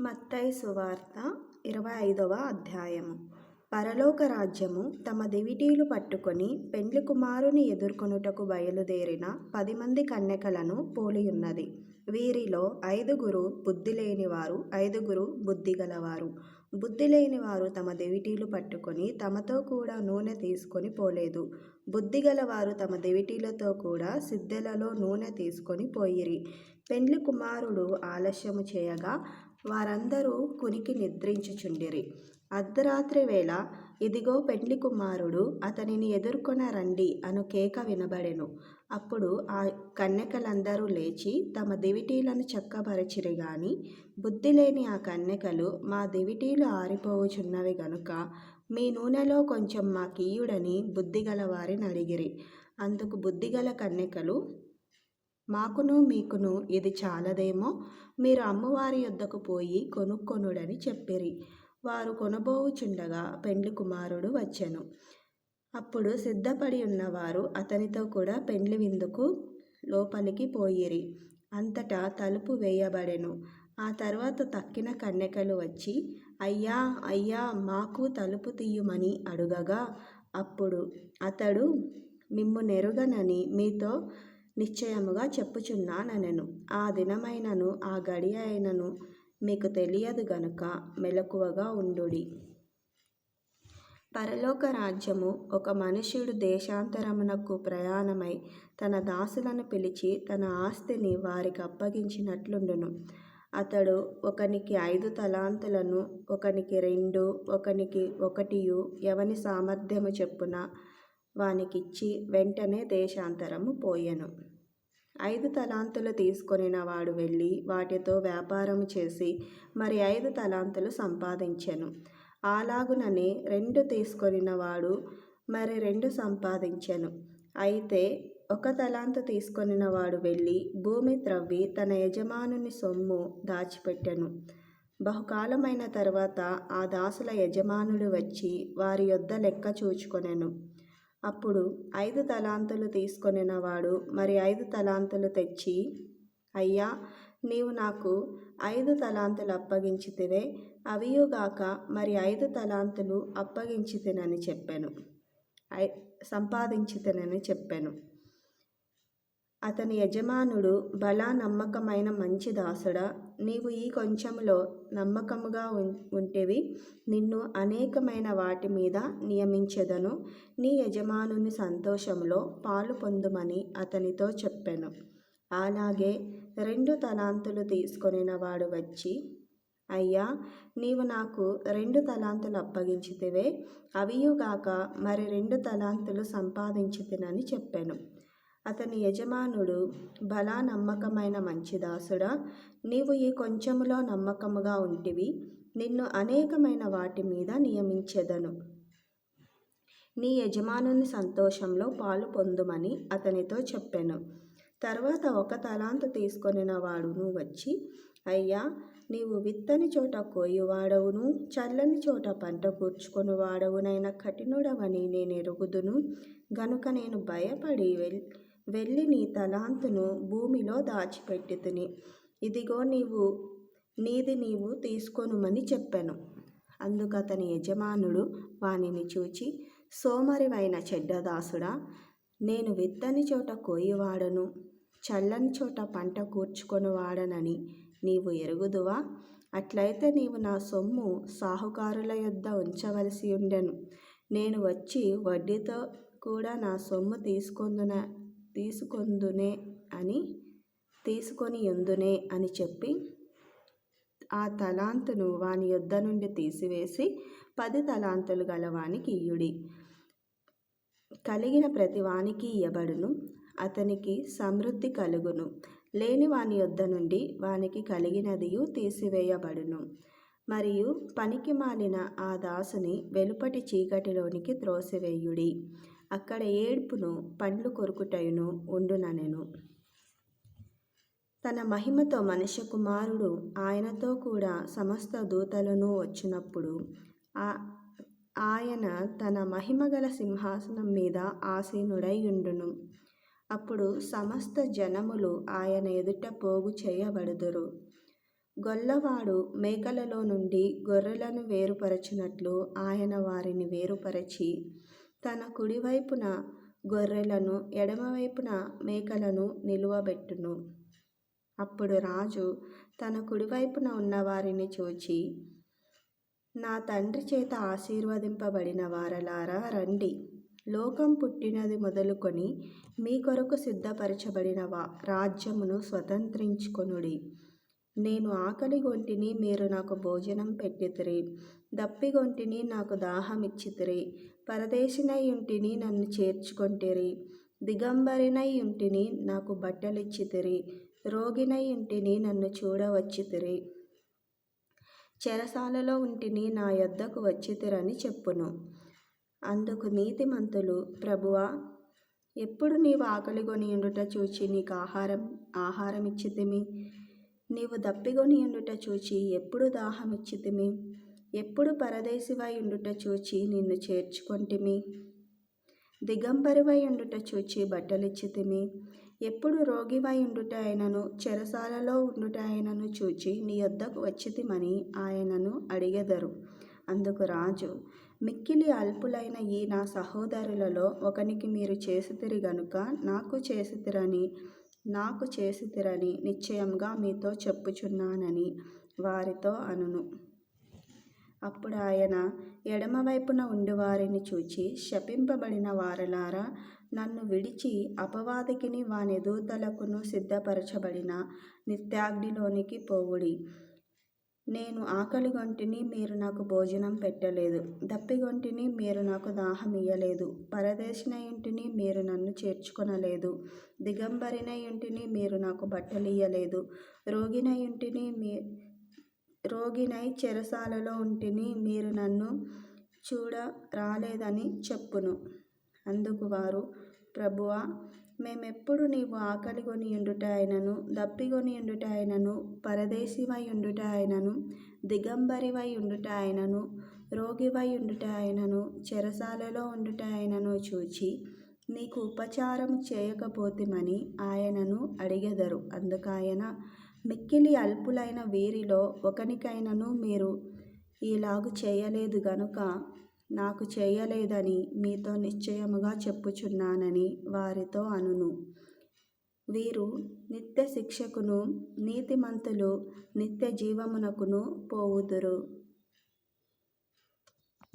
మత్తయి సువార్త ఇరవై ఐదవ అధ్యాయము. పరలోక రాజ్యము తమ దివిటీలు పట్టుకొని పెండ్లి కుమారుని ఎదుర్కొనుటకు బయలుదేరిన పది మంది కన్యకలను పోలియున్నది. వీరిలో ఐదుగురు బుద్ధి లేనివారు ఐదుగురు బుద్ధి గలవారు బుద్ధి లేనివారు తమ దివిటీలు పట్టుకొని తమతో కూడా నూనె తీసుకొని పోలేదు. బుద్ధి గలవారు తమ దివిటీలతో కూడా సిద్దెలలో నూనె తీసుకొని పోయిరి. పెండ్లి కుమారుడు ఆలస్యము చేయగా వారందరూ కునికి నిద్రించుచుండిరి. అర్ధరాత్రి వేళ ఇదిగో పెండ్లి కుమారుడు అతనిని ఎదుర్కొన రండి అను కేక వినబడెను. అప్పుడు ఆ కన్యకలందరూ లేచి తమ దివిటీలను చక్కబరచిరి గాని బుద్ధి లేని ఆ కన్యకలు మా దివిటీలు ఆరిపోవుచున్నవి గనుక మీ నూనెలో కొంచెం మా కీయుడని బుద్ధిగల వారిని అడిగిరి. అందుకు బుద్ధిగల కన్యకలు మాకును మీకును ఇది చాలదేమో. మీరు అమ్మవారి యొద్దకు పోయి కొనుక్కొనుడని చెప్పిరి. వారు కొనబోవుచుండగా పెండ్లి కుమారుడు వచ్చెను. అప్పుడు సిద్ధపడి ఉన్నవారు అతనితో కూడా పెండ్లి విందుకు లోపలికి పోయిరి. అంతటా తలుపు వేయబడెను. ఆ తర్వాత తక్కిన కన్యకలు వచ్చి అయ్యా అయ్యా మాకు తలుపు తీయుమని అడుగగా అప్పుడు అతడు మిమ్ము నెరుగనని మీతో నిశ్చయముగా చెప్పుచున్నానెను ఆ దినమైనను ఆ గడి అయినను మీకు తెలియదు గనుక మెలకువగా ఉండుడి. పరలోక రాజ్యము ఒక మనుష్యుడు దేశాంతరమునకు ప్రయాణమై తన దాసులను పిలిచి తన ఆస్తిని వారికి అప్పగించినట్లుండును. అతడు ఒకనికి ఐదు తలాంతులను ఒకనికి రెండు ఒకనికి ఒకటియు ఎవని సామర్థ్యము చెప్పున? వానికిచ్చి వెంటనే దేశాంతరము పోయెను. ఐదు తలాంతులు తీసుకొనిన వాడు వెళ్ళి వాటితో వ్యాపారం చేసి మరి ఐదు తలాంతులు సంపాదించెను. అలాగుననే రెండు తీసుకొనిన వాడు మరి రెండు సంపాదించెను. అయితే ఒక తలాంతు తీసుకొనిన వాడు వెళ్ళి భూమి త్రవ్వి తన యజమానుని సొమ్ము దాచిపెట్టెను. బహుకాలమైన తర్వాత ఆ దాసుల యజమానుడు వచ్చి వారి యొద్ద లెక్క చూచుకొనెను. అప్పుడు ఐదు తలాంతులు తీసుకొనిన వాడు మరి ఐదు తలాంతులు తెచ్చి అయ్యా నీవు నాకు ఐదు తలాంతులు అప్పగించితివే అవియుగాక మరి ఐదు తలాంతులు అప్పగించితినని చెప్పాను. ఐ సంపాదించితినని చెప్పాను. అతని యజమానుడు బలా నమ్మకమైన మంచి దాసుడా నీవు ఈ కొంచెంలో నమ్మకముగా ఉంటేవి నిన్ను అనేకమైన వాటి మీద నియమించెదను నీ యజమానుని సంతోషంలో పాలు పొందుమని అతనితో చెప్పాను. అలాగే రెండు తలాంతులు తీసుకొనిన వాడు వచ్చి అయ్యా నీవు నాకు రెండు తలాంతులు అప్పగించితివే అవియుగాక మరి రెండు తలాంతులు సంపాదించితినని చెప్పాను. అతని యజమానుడు బలా నమ్మకమైన మంచి దాసుడా నీవు ఈ కొంచెములో నమ్మకముగా ఉంటివి నిన్ను అనేకమైన వాటి మీద నియమించెదను. నీ యజమానుని సంతోషంలో పాలు పొందుమని అతనితో చెప్పాను. తర్వాత ఒక తలాంతు తీసుకొనిన వాడును వచ్చి అయ్యా నీవు విత్తని చోట కోయువాడవును చల్లని చోట పంట కూర్చుకొని వాడవునైన కఠినుడవని నేను ఎరుగుదును గనుక నేను భయపడి వెళ్ళి వెళ్ళి నీ తలాంతును భూమిలో దాచిపెట్టుతుని. ఇదిగో నీవు నీది నీవు తీసుకొనుమని చెప్పాను. అందుకు అతని యజమానుడు వానిని చూచి సోమరివైన చెడ్డదాసుడా నేను విత్తని చోట కోయివాడను చల్లని చోట పంట కూర్చుకొని వాడనని నీవు ఎరుగుదువా? అట్లయితే నీవు నా సొమ్ము సాహుకారుల యొద్ద ఉంచవలసి ఉండెను. నేను వచ్చి వడ్డీతో కూడా నా సొమ్ము తీసుకొందున తీసుకొందునే అని తీసుకొని ఎందునే అని చెప్పి ఆ తలాంతును వాని యొద్ద నుండి తీసివేసి పది తలాంతులు గలవానికి ఇయుడి కలిగిన ప్రతి వానికి ఇయ్యబడును. అతనికి సమృద్ధి కలుగును. లేని వాని యొద్ద నుండి వానికి కలిగినదియు తీసివేయబడును. మరియు పనికి మాలిన ఆ దాసుని వెలుపటి చీకటిలోనికి త్రోసివేయుడి. అక్కడ ఏడ్పును పండ్లు కొరుకుటయును ఉండుననెను తన మహిమతో మనుష్య కుమారుడు ఆయనతో కూడా సమస్త దూతలను వచ్చినప్పుడు ఆ ఆయన తన మహిమగల సింహాసనం మీద ఆసీనుడై ఉండును అప్పుడు సమస్త జనములు ఆయన ఎదుట పోగు చేయబడుదురు. గొల్లవాడు మేకలలో నుండి గొర్రెలను వేరుపరచినట్లు ఆయన వారిని వేరుపరచి తన కుడివైపున గొర్రెలను ఎడమవైపున మేకలను నిలువబెట్టును. అప్పుడు రాజు తన కుడివైపున ఉన్నవారిని చూచి నా తండ్రి చేత ఆశీర్వదింపబడిన వారలారా రండి. లోకం పుట్టినది మొదలుకొని మీ కొరకు సిద్ధపరచబడిన వా రాజ్యమును స్వతంత్రించుకొనుడి. నేను ఆకలి గొంటిని మీరు నాకు భోజనం పెట్టితిరి దప్పిగొంటిని నాకు దాహం ఇచ్చితిరి పరదేశినయుంటిని నన్ను చేర్చుకొంటిరి. దిగంబరినయుంటిని నాకు బట్టలిచ్చితిరి. రోగినయుంటిని నన్ను చూడవచ్చితిరి. చెరసాలలో ఉంటిని నా యొద్దకు వచ్చితిరని చెప్పును. అందుకు నీతిమంతులు ప్రభువా ఎప్పుడు నీవు ఆకలిగొని ఉండుట చూచి నీకు ఆహారం ఆహారం ఇచ్చితిమి నీవు దప్పిగొని ఉండుట చూచి ఎప్పుడు దాహం ఇచ్చితిమి ఎప్పుడు పరదేశివై ఉండుట చూచి నిన్ను చేర్చుకొంటిమి. దిగంబరివై ఉండుట చూచి బట్టలిచ్చితిమి. ఎప్పుడు రోగివై ఉండుట ఆయనను చెరసాలలో ఉండుట ఆయనను చూచి నీ యొద్దకు వచ్చితిమని ఆయనను అడిగెదరు. అందుకు రాజు మిక్కిలి అల్పులైన ఈ నా సహోదరులలో ఒకనికి మీరు చేసితిరి గనుక నాకు చేసితిరని నాకు చేసితిరని నిశ్చయంగా మీతో చెప్పుచున్నానని వారితో అనును. అప్పుడు ఆయన ఎడమవైపున ఉండివారిని చూచి శపింపబడిన వారలారా నన్ను విడిచి అపవాదికిని వాని దూతలకును సిద్ధపరచబడిన నిత్యాగ్నిలోనికి పోవుడి. నేను ఆకలిగొంటిని మీరు నాకు భోజనం పెట్టలేదు. దప్పిగొంటిని మీరు నాకు దాహం ఇయ్యలేదు. పరదేశిన ఇంటిని మీరు నన్ను చేర్చుకొనలేదు. దిగంబరిన ఇంటిని మీరు నాకు బట్టలు ఇయ్యలేదు రోగిన ఇంటిని మీ రోగినై చెరసాలలో ఉంటిని మీరు నన్ను చూడ రాలేదని చెప్పును. అందుకు వారు ప్రభువా మేమెప్పుడు నీవు ఆకలి కొని ఉండుట ఆయనను దప్పిగొని ఉండుట ఆయనను పరదేశివై ఉండుట ఆయనను దిగంబరివై ఉండుట ఆయనను రోగివై ఉండుట ఆయనను చెరసాలలో ఉండుట ఆయనను చూచి నీకు ఉపచారం చేయకపోతిమని ఆయనను అడిగెదరు. అందుకాయన మిక్కిలి అల్పులైన వీరిలో ఒకనికైనను మీరు ఈలాగు చేయలేదు గనుక నాకు చేయలేదని మీతో నిశ్చయముగా చెప్పుచున్నానని వారితో అనును. వీరు నిత్య శిక్షకును నీతిమంతులు నిత్య జీవమునకును పోవుదురు.